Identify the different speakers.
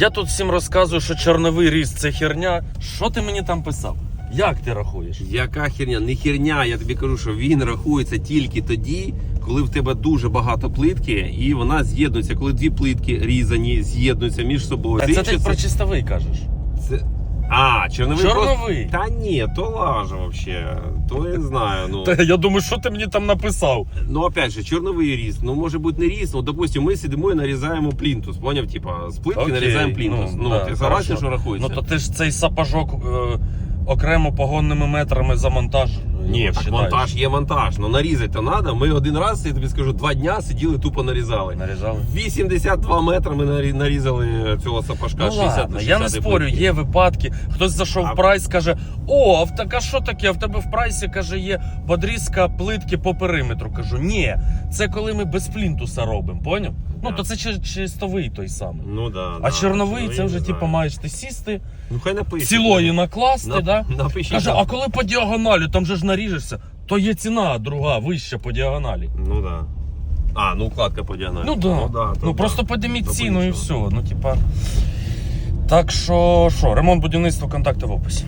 Speaker 1: Я тут всім розказую, що чорновий ріст це херня. Що ти мені там писав? Як ти рахуєш?
Speaker 2: Яка херня? Не херня, я тобі кажу, що він рахується тільки тоді, коли в тебе дуже багато плитки, і вона з'єднується. Коли дві плитки різані, з'єднуються між собою.
Speaker 1: А це ти про чистовий кажеш.
Speaker 2: це... А, чорновий
Speaker 1: Чорновий.
Speaker 2: Просто... Та ні, то лажа вообще. То я не знаю. Ну,
Speaker 1: Та я думаю, що ти мені там написав?
Speaker 2: ну опять же, чорновий ріст. Ну, може бути не ріст. Ну, допустим, ми сидимо і нарізаємо плінтус. Поняв? Типа, з плитки
Speaker 1: Окей,
Speaker 2: нарізаємо плінтус. Ну,
Speaker 1: да,
Speaker 2: ти согласен,
Speaker 1: хорошо.
Speaker 2: що рахується?
Speaker 1: Ну то ти ж цей сапожок е, окремо погонними метрами за монтаж.
Speaker 2: Ні, так монтаж є монтаж. Ну нарізати то треба. Ми один раз, я тобі скажу, два дня сиділи, тупо нарізали.
Speaker 1: Нарізали.
Speaker 2: 82 метри ми нарі- нарізали цього сапожка.
Speaker 1: Ну
Speaker 2: 60
Speaker 1: ладно, я не
Speaker 2: 60
Speaker 1: спорю,
Speaker 2: плитки.
Speaker 1: є випадки. Хтось зайшов
Speaker 2: А-
Speaker 1: в прайс, каже: О, а в так а що таке? А в тебе в прайсі каже, є подрізка плитки по периметру. Кажу, ні, це коли ми без плінтуса робимо, поняв? Ну то це чи- чистовий той самий.
Speaker 2: Ну да.
Speaker 1: А
Speaker 2: да,
Speaker 1: чорновий це вже
Speaker 2: не
Speaker 1: типу
Speaker 2: знаю.
Speaker 1: маєш ти сісти,
Speaker 2: Ну хай напишіть.
Speaker 1: цілої накласти,
Speaker 2: На-
Speaker 1: да?
Speaker 2: Напишіть.
Speaker 1: Каже, а коли по діагоналі, там же ж наріжешся, то є ціна друга, вища по діагоналі.
Speaker 2: Ну да. А, ну укладка по діагоналі.
Speaker 1: Ну да.
Speaker 2: Ну,
Speaker 1: Ну,
Speaker 2: да,
Speaker 1: просто
Speaker 2: да.
Speaker 1: підніміть ціну і все. Ну, типа. Так що, що, ремонт будівництва, контакти в описі.